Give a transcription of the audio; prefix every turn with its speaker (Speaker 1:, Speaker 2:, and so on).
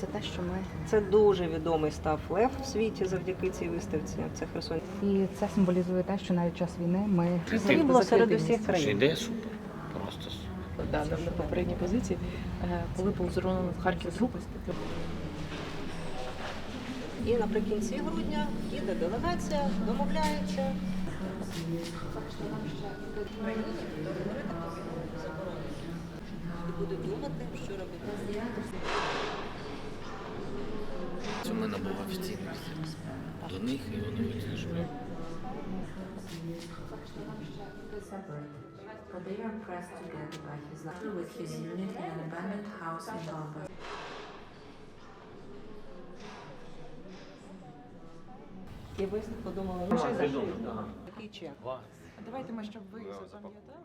Speaker 1: це те, що ми.
Speaker 2: Це дуже відомий став лев в світі завдяки цій виставці. Це Херсон.
Speaker 1: І це символізує те, що навіть час війни ми
Speaker 2: Срібло серед усіх країн.
Speaker 3: Іде супер. Просто супер.
Speaker 4: Да, на, попередній позиції, е, коли був зруйнований Харків Груп.
Speaker 2: І наприкінці грудня їде делегація, домовляється. Буде думати, що робити.
Speaker 3: Це в мене офіційний до них, і вони вирішили.
Speaker 5: but they are impressed together by his life with his unit in an abandoned house in Bamberg.
Speaker 2: І ви подумали, ну що такий чек.
Speaker 4: Давайте ми, щоб ви запам'ятали.